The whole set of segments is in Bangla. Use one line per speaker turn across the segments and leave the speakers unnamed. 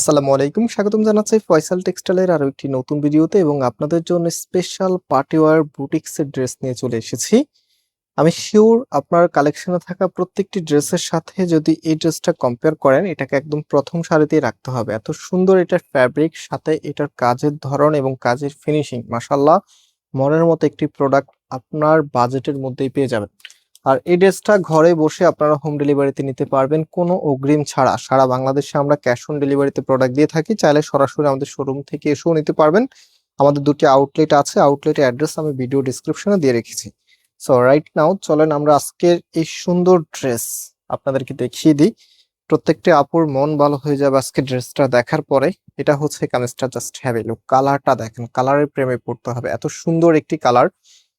আসসালামু আলাইকুম। স্বাগতম জানাচ্ছি ফয়সাল টেক্সটাইলের আরও একটি নতুন ভিডিওতে এবং আপনাদের জন্য স্পেশাল পার্টিওয়ার বুটিক্সের ড্রেস নিয়ে চলে এসেছি। আমি শিওর আপনার কালেকশনে থাকা প্রত্যেকটি ড্রেসের সাথে যদি এই ড্রেসটা কম্পেয়ার করেন, এটাকে একদম প্রথম সারিতে রাখতে হবে। এত সুন্দর এটার ফ্যাব্রিক সাথে এটার কাজের ধরন এবং কাজের ফিনিশিং মাসাল্লাহ মনের মতো একটি প্রোডাক্ট আপনার বাজেটের মধ্যেই পেয়ে যাবেন। আর এই ড্রেসটা ঘরে বসে আপনারা হোম ডেলিভারিতে নিতে পারবেন। কোনো অগ্রিম ছাড়া সারা বাংলাদেশে আমরা ক্যাশ অন ডেলিভারিতে প্রোডাক্ট দিয়ে থাকি, চাইলে সরাসরি আমাদের শোরুম থেকে এসেও নিতে পারবেন। আমাদের দুটি আউটলেট আছে আউটলেটের অ্যাড্রেস আমি ভিডিও ডিসক্রিপশনে দিয়ে রেখেছি। সো রাইট নাও চলেন আমরা আজকের এই সুন্দর ড্রেস আপনাদেরকে দেখিয়ে দিই। প্রত্যেকটি আপুর মন ভালো হয়ে যাবে আজকে ড্রেসটা দেখার পরে। এটা হচ্ছে কামিজটা জাস্ট হ্যাভি লুক কালারটা দেখেন, কালারের প্রেমে পড়তে হবে। এত সুন্দর একটি কালার।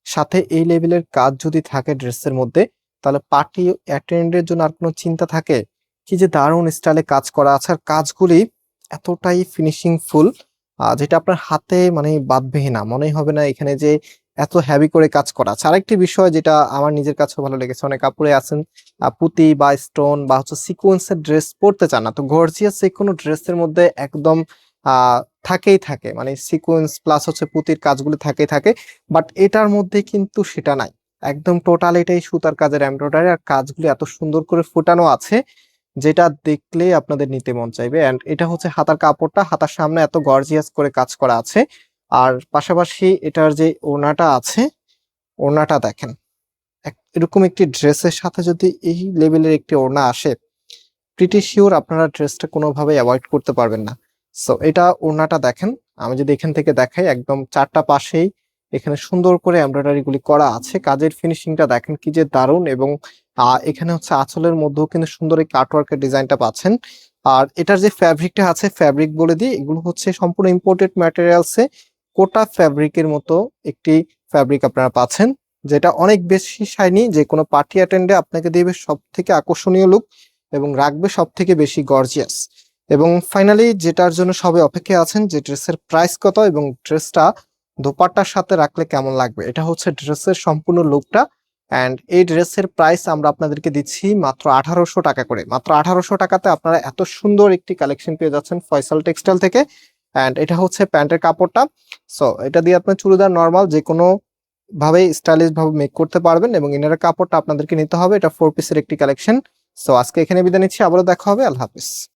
সাথে এই লেভেলের কাজ যদি থাকে ড্রেসের মধ্যে, তাহলে পার্টি অ্যাটেন্ডের জন্য আর কোনো চিন্তা থাকে? কি যে দারুণ স্টাইলে কাজ করা আছে, আর কাজগুলি এতটাই ফিনিশিং ফুল যেটা আপনার হাতে মানে বাঁধবেই না। মনেই হবে না এখানে যে এত হ্যাভি করে কাজ করা আছে। আরেকটি বিষয় যেটা আমার নিজের কাছেও ভালো লেগেছে। অনেক কাপড়ে আছেন পুঁতি বা স্টোন বা হচ্ছে সিকোয়েন্সের ড্রেস পরতে চান না। তো গর্জিয়াস যে কোনো ড্রেসের মধ্যে একদম থাকেই থাকে। মানে সিকোয়েন্স প্লাস হচ্ছে পুঁতির কাজগুলি থাকেই থাকে। বাট এটার মধ্যে কিন্তু সেটা নাই। একদম টোটাল এটাই সুতার কাজের এমব্রয়ডারি আর কাজগুলি এত সুন্দর করে ফুটানো আছে, যেটা দেখলে আপনাদের নিতে মন চাইবে। অ্যান্ড এটা হচ্ছে হাতার কাপড়টা। হাতার সামনে এত গর্জিয়াস করে কাজ করা আছে। আর পাশাপাশি এটার যে ওড়নাটা আছে, ওড়নাটা দেখেন। এরকম একটি ড্রেসের সাথে যদি এই লেভেলের একটি ওড়না আসে প্রিটি শিওর আপনারা ড্রেসটা কোনোভাবে অ্যাভয়েড করতে পারবেন না। সো এটা ওড়নাটা দেখেন। আমি যদি এখান থেকে দেখাই, একদম চারটা পাশেই এখানে সুন্দর করে এমব্রয়ডারি গুলি করা আছে। কাজের ফিনিশিংটা দেখেন কি যে দারুণ এবং এখানে হচ্ছে আঁচলের মধ্যেও কিন্তু সুন্দর এই কাটওয়ার্কের ডিজাইনটা পাচ্ছেন। আর এটার যে ফ্যাব্রিকটা আছে, ফ্যাব্রিক বলে দিই, এগুলো হচ্ছে সম্পূর্ণ ইম্পোর্টেড ম্যাটেরিয়ালসে কোটা ফ্যাব্রিকের মতো একটি ফ্যাব্রিক আপনারা পাচ্ছেন, যেটা অনেক বেশি শাইনি যে কোনো পার্টি অ্যাটেন্ডে আপনাকে দেবে সব থেকে আকর্ষণীয় লুক এবং রাখবে সব থেকে বেশি গর্জিয়াস এবং ফাইনালি যেটার জন্য সবাই অপেক্ষায় আছেন যে ড্রেসের প্রাইস কত এবং ড্রেসটা দোপাট্টার সাথে রাখলে কেমন লাগবে? এটা হচ্ছে ড্রেসের সম্পূর্ণ লুকটা অ্যান্ড এই ড্রেসের প্রাইস আমরা আপনাদেরকে দিচ্ছি মাত্র আঠারোশো টাকা করে। মাত্র আঠারোশো টাকাতে আপনারা এত সুন্দর একটি কালেকশন পেয়ে যাচ্ছেন ফয়সাল টেক্সটাইল থেকে অ্যান্ড এটা হচ্ছে প্যান্টের কাপড়টা। সো এটা দিয়ে আপনার চুড়িদার নর্মাল যে কোনো ভাবে স্টাইলিশ ভাবে মেক করতে পারবেন এবং ইনারের কাপড়টা আপনাদেরকে নিতে হবে। এটা ফোর পিসের একটি কালেকশন সো আজকে এখানে বিদায় নিচ্ছি। আবারও দেখা হবে। আল্লাহ হাফিজ।